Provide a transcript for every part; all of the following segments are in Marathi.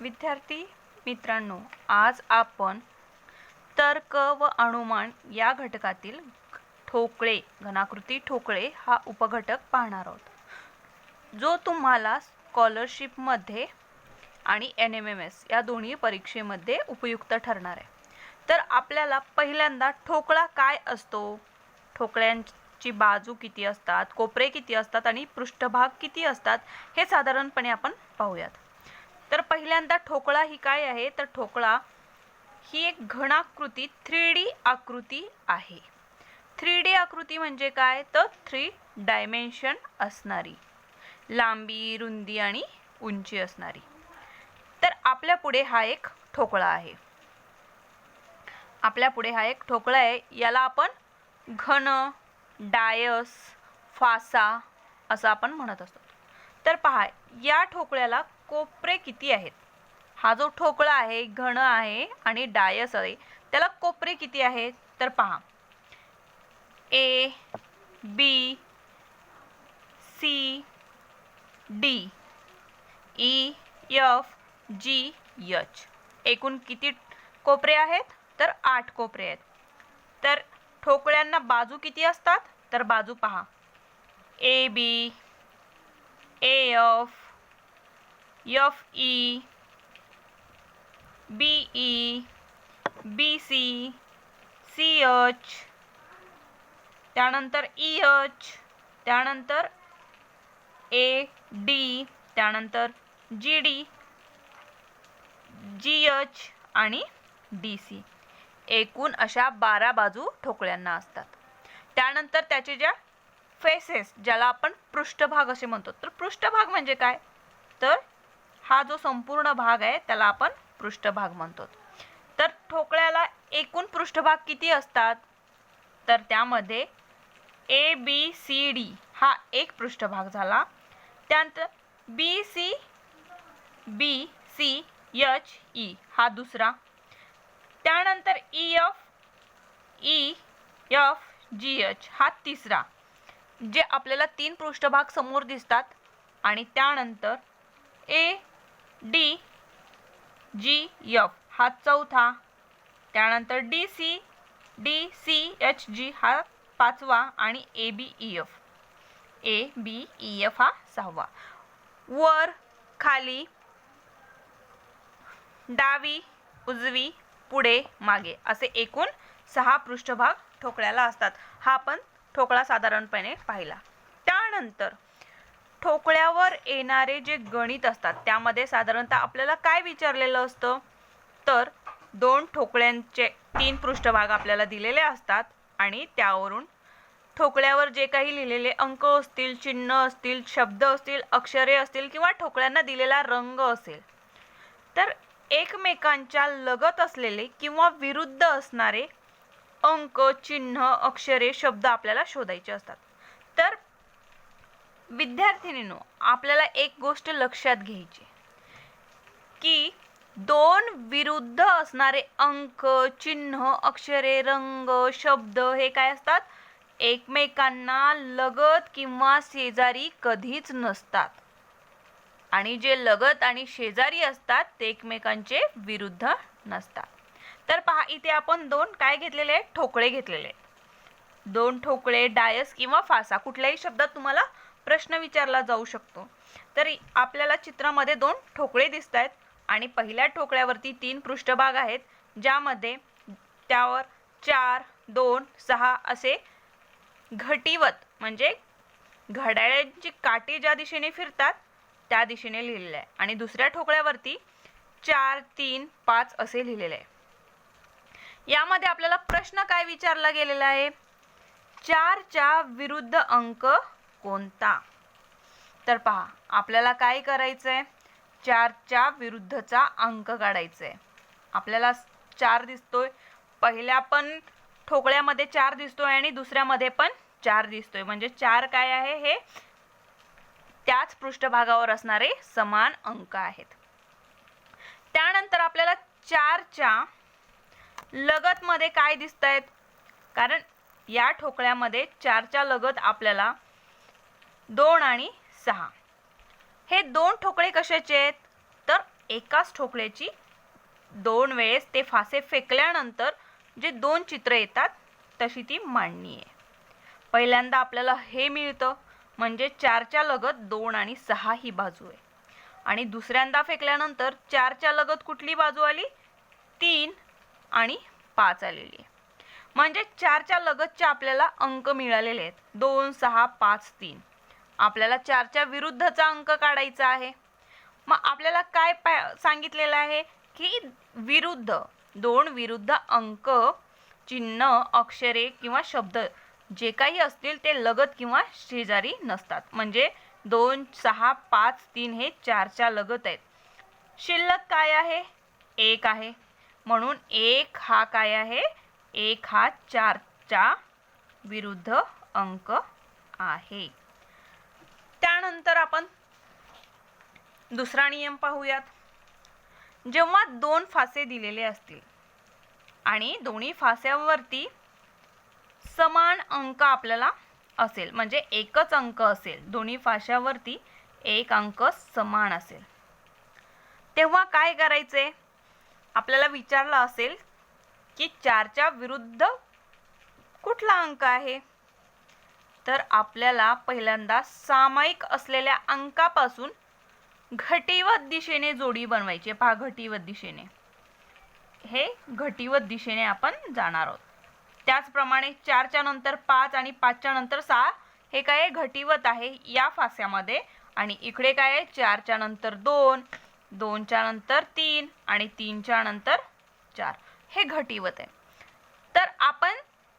विद्यार्थी मित्रांनो आज आपण तर्क व अनुमान या घटकातील ठोकळे घनाकृती ठोकळे हा उपघटक पाहणार आहोत. जो तुम्हाला स्कॉलरशिपमध्ये आणि एन एम एम एस या दोन्ही परीक्षेमध्ये उपयुक्त ठरणार आहे. तर आपल्याला पहिल्यांदा ठोकळा काय असतो? ठोकळ्यांची बाजू किती असतात? कोपरे किती असतात? आणि पृष्ठभाग किती असतात? हे साधारणपणे आपण पाहूयात. तर पहिल्यांदा ठोकळा ही काय आहे? तर ठोकळा ही एक घनाकृती थ्री डी आकृती आहे. थ्री डी आकृती म्हणजे काय? तर थ्री डायमेन्शन असणारी. लांबी रुंदी आणि उंची असणारी. तर आपल्या पुढे हा एक ठोकळा आहे. आपल्या पुढे हा एक ठोकळा आहे. याला आपण घन डायस फासा असं आपण म्हणत असतो. तर पहा या ठोकळ्याला कोपरे किती आहेत? हा जो ठोकळा आहे घन आहे आणि डायस आहे त्याला कोपरे किती आहेत? तर पहा. A B C D. E F G H. एकूण किती कोपरे आहेत? तर आठ कोपरे आहेत. तर ठोकळ्यांना बाजू किती असतात? तर बाजू पहा. A B A F F E B E B C C H त्यानंतर ई एच त्यानंतर ए डी त्यानंतर जी डी जी एच आणि डी सी एकूण अशा बारा बाजू ठोकळ्यांना असतात. त्यानंतर त्याचे ज्या फेसेस ज्याला आपण पृष्ठभाग असे म्हणतो तर पृष्ठभाग म्हणजे काय? तर हा जो संपूर्ण भाग आहे त्याला आपण पृष्ठभाग म्हणतो. तर ठोकळ्याला एकूण पृष्ठभाग किती असतात? तर त्यामध्ये ए बी सी डी हा एक पृष्ठभाग झाला. त्यानंतर B C B C H E हा दुसरा. त्यानंतर E F E F G H हा तिसरा. जे आपल्याला तीन पृष्ठभाग समोर दिसतात आणि त्यानंतर ए डी जी एफ हा चौथा. त्यानंतर D C D C H G हा पाचवा आणि A B E F A B E F हा सहावा. वर खाली डावी उजवी पुढे मागे असे एकूण सहा पृष्ठभाग ठोकळ्याला असतात. हा आपण ठोकळा साधारणपणे पाहिला. त्यानंतर ठोकळ्यावर येणारे जे गणित असतात त्यामध्ये साधारणतः आपल्याला काय विचारलेलं असतं? तर दोन ठोकळ्यांचे तीन पृष्ठभाग आपल्याला दिलेले असतात आणि त्यावरून ठोकळ्यावर जे काही लिहिलेले अंक असतील चिन्ह असतील शब्द असतील अक्षरे असतील किंवा ठोकळ्यांना दिलेला रंग असेल तर एकमेकांच्या लगत असलेले किंवा विरुद्ध असणारे अंक चिन्ह अक्षरे शब्द आपल्याला शोधायचे असतात. तर विद्यार्थिनींनो आपल्याला एक गोष्ट लक्षात घ्यायची की दोन विरुद्ध असणारे अंक चिन्ह अक्षरे रंग शब्द हे काय असतात? एकमेकांना लगत किंवा शेजारी कधीच नसतात. आणि जे लगत आणि शेजारी असतात ते एकमेकांचे विरुद्ध नसतात. तर पहा इथे आपण दोन काय घेतलेले आहेत? ठोकळे घेतलेले आहेत. दोन ठोकळे डायस किंवा फासा. कुठल्याही शब्दात तुम्हाला प्रश्न विचारला जाऊ शकतो. तर आपल्याला चित्रामध्ये दोन ठोकळे दिसत आहेत आणि पहिल्या ठोकळ्यावरती तीन पृष्ठभाग आहेत ज्यामध्ये त्यावर चार दोन सहा असे घटीवत म्हणजे घड्याळ्यांची काठी ज्या दिशेने फिरतात त्या दिशेने लिहिलेलं आहे आणि दुसऱ्या ठोकळ्यावरती चार तीन पाच असे लिहिलेले आहे यामध्ये आपल्याला प्रश्न काय विचारला गेलेला आहे? चारच्या विरुद्ध अंक कोणता? तर पहा आपल्याला काय करायचंय? चारच्या विरुद्धचा अंक काढायचा आहे आपल्याला चार दिसतोय. पहिल्या पण ठोकळ्यामध्ये चार दिसतोय आणि दुसऱ्यामध्ये पण चार दिसतोय. म्हणजे चार काय आहे? हे त्याच पृष्ठभागावर असणारे समान अंक आहेत. त्यानंतर आपल्याला चारच्या लगतमध्ये काय दिसत आहेत कारण या ठोकळ्यामध्ये चारच्या लगत आपल्याला दोन आणि सहा. हे दोन ठोकळे कशाचे आहेत? तर एकाच ठोकळ्याची दोन वेळेस ते फासे फेकल्यानंतर जे दोन चित्र येतात तशी ती मांडणी आहे. पहिल्यांदा आपल्याला हे मिळतं म्हणजे चारच्या लगत दोन आणि सहा ही बाजू आहे. आणि दुसऱ्यांदा फेकल्यानंतर चारच्या लगत कुठली बाजू आली? तीन आणि पाच आलेली आहे. म्हणजे चारच्या लगतच्या आपल्याला अंक मिळालेले आहेत. दोन सहा पाच तीन. आपल्याला चारच्या विरुद्धचा अंक काढायचा आहे. मग आपल्याला काय पा सांगितलेलं आहे? की विरुद्ध दोन विरुद्ध अंक चिन्ह अक्षरे किंवा शब्द जे काही असतील ते लगत किंवा शेजारी नसतात. म्हणजे दोन सहा पाच तीन हे चारच्या लगत आहेत. शिल्लक काय आहे? एक आहे. म्हणून एक हा काय आहे? एक हा चारच्या विरुद्ध अंक आहे. त्यानंतर आपण दुसरा नियम पाहूयात. जेव्हा दोन फासे दिलेले असतील आणि दोन्ही फास्यांवरती समान अंक आपल्याला असेल म्हणजे एकच अंक असेल दोन्ही फाश्यावरती एक अंक समान असेल. तेव्हा काय करायचे? आपल्याला विचारलं असेल की चारच्या विरुद्ध कुठला अंक आहे? तर आपल्याला पहिल्यांदा सामायिक असलेल्या अंकापासून घटीवत दिशेने जोडी बनवायची पहा घटीवत दिशेने. हे घटीवत दिशेने आपण जाणार आहोत. त्याचप्रमाणे चारच्या नंतर पाच आणि पाचच्या नंतर सहा हे काय आहे? घटीवत आहे या फास्यामध्ये. आणि इकडे काय आहे? चारच्या नंतर दोन दोनच्या नंतर तीन आणि तीनच्या नंतर चार. हे घटीवत आहे. तर आपण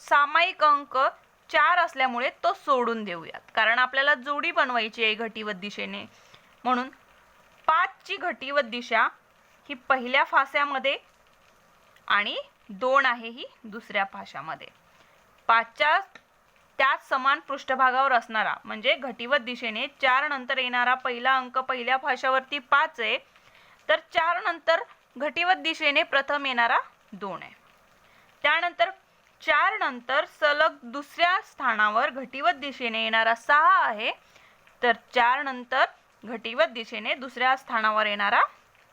सामायिक अंक चार असल्यामुळे तो सोडून देऊयात. कारण आपल्याला जोडी बनवायची आहे घटीवत दिशेने. म्हणून पाचची घटीवत दिशा ही पहिल्या फास्यामध्ये आणि दोन आहे ही दुसऱ्या फाशामध्ये पाचच्या त्याच समान पृष्ठभागावर असणारा म्हणजे घटीवत दिशेने चार नंतर येणारा पहिला अंक पहिल्या फाशावरती पाच आहे तर चार नंतर घटीवत दिशेने प्रथम येणारा दोन आहे. त्यानंतर चार नंतर सलग दुसऱ्या स्थानावर घटीवत दिशेने येणारा सहा आहे. तर चार नंतर घटीवत दिशेने दुसऱ्या स्थानावर येणारा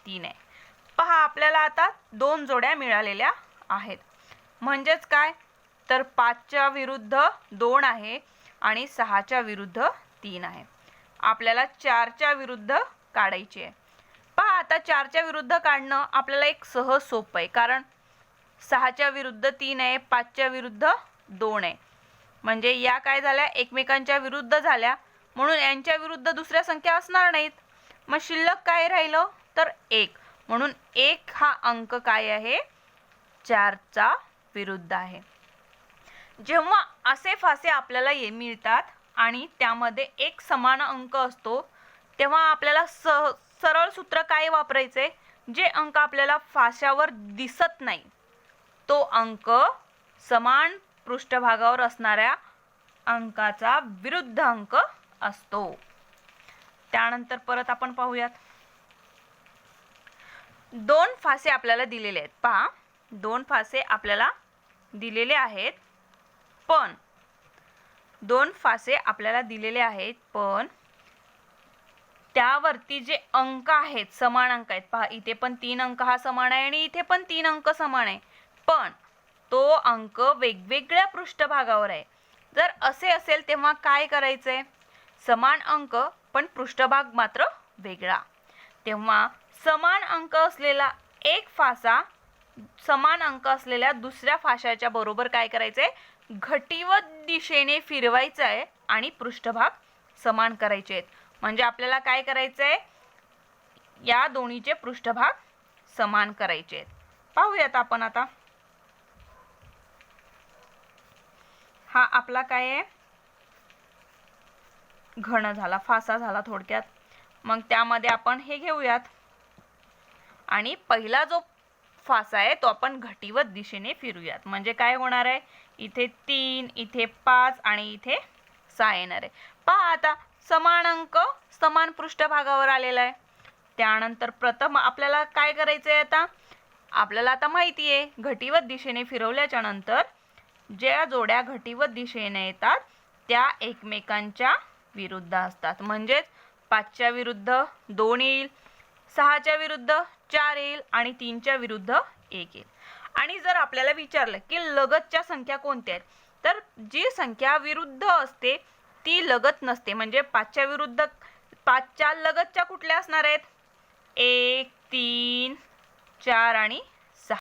तीन आहे. पहा आपल्याला आता दोन जोड्या मिळालेल्या आहेत. म्हणजेच काय? तर पाचच्या विरुद्ध दोन आहे आणि सहाच्या विरुद्ध तीन आहे. आपल्याला चारच्या विरुद्ध काढायची आहे. पहा आता चारच्या विरुद्ध काढणं आपल्याला एक सहज सोपं आहे. कारण सहाच्या विरुद्ध तीन आहे पाचच्या विरुद्ध दोन आहे. म्हणजे या काय झाल्या? एकमेकांच्या विरुद्ध झाल्या. म्हणून यांच्या विरुद्ध दुसऱ्या संख्या असणार नाहीत. मग शिल्लक काय राहिलं? तर एक. म्हणून एक हा अंक काय आहे? चारचा विरुद्ध आहे. जेव्हा असे फासे आपल्याला ये मिळतात आणि त्यामध्ये एक समान अंक असतो तेव्हा आपल्याला स सरळ सूत्र काय वापरायचे? जे अंक आपल्याला फाश्यावर दिसत नाही. तो अंक समान पृष्ठभागावर असणाऱ्या अंकाचा विरुद्ध अंक असतो. त्यानंतर परत आपण पाहूयात. दोन फासे आपल्याला दिलेले आहेत. पहा दोन फासे आपल्याला दिलेले आहेत पण दोन फासे आपल्याला दिलेले आहेत पण त्यावरती जे अंक आहेत समान अंक आहेत. पहा इथे पण तीन अंक हा समान आहे आणि इथे पण तीन अंक समान आहे. पण तो अंक वेगवेगळ्या पृष्ठभागावर आहे. जर असे असेल तेव्हा काय करायचंय? समान अंक पण पृष्ठभाग मात्र वेगळा. तेव्हा समान अंक असलेला एक फासा समान अंक असलेल्या दुसऱ्या फाशाच्या बरोबर काय करायचंय? घटीवत दिशेने फिरवायचं आहे आणि पृष्ठभाग समान करायचे आहेत. म्हणजे आपल्याला काय करायचं आहे या दोन्हीचे पृष्ठभाग समान करायचे आहेत. पाहूयात आपण आता. हा आपला काय आहे? घन झाला फासा झाला थोडक्यात. मग त्यामध्ये आपण हे घेऊयात. आणि पहिला जो फासा आहे तो आपण घटीवत दिशेने फिरूयात. म्हणजे काय होणार आहे? इथे तीन इथे पाच आणि इथे सहा येणार आहे. पहा आता समान अंक समान पृष्ठभागावर आलेला आहे. त्यानंतर प्रथम आपल्याला काय करायचं आहे आता? आपल्याला आता माहिती आहे घटीवत दिशेने फिरवल्याच्या नंतर ज्या जोड्या घटीवत दिशेने येतात त्या एकमेकांच्या विरुद्ध असतात. म्हणजेच पाचच्या विरुद्ध दोन येईल सहाच्या विरुद्ध चार येईल आणि तीनच्या विरुद्ध एक येईल. आणि जर आपल्याला विचारलं की लगतच्या संख्या कोणत्या आहेत तर जी संख्या विरुद्ध असते ती लगत नसते. म्हणजे पाचच्या विरुद्ध पाचच्या लगतच्या कुठल्या असणार आहेत? एक तीन चार आणि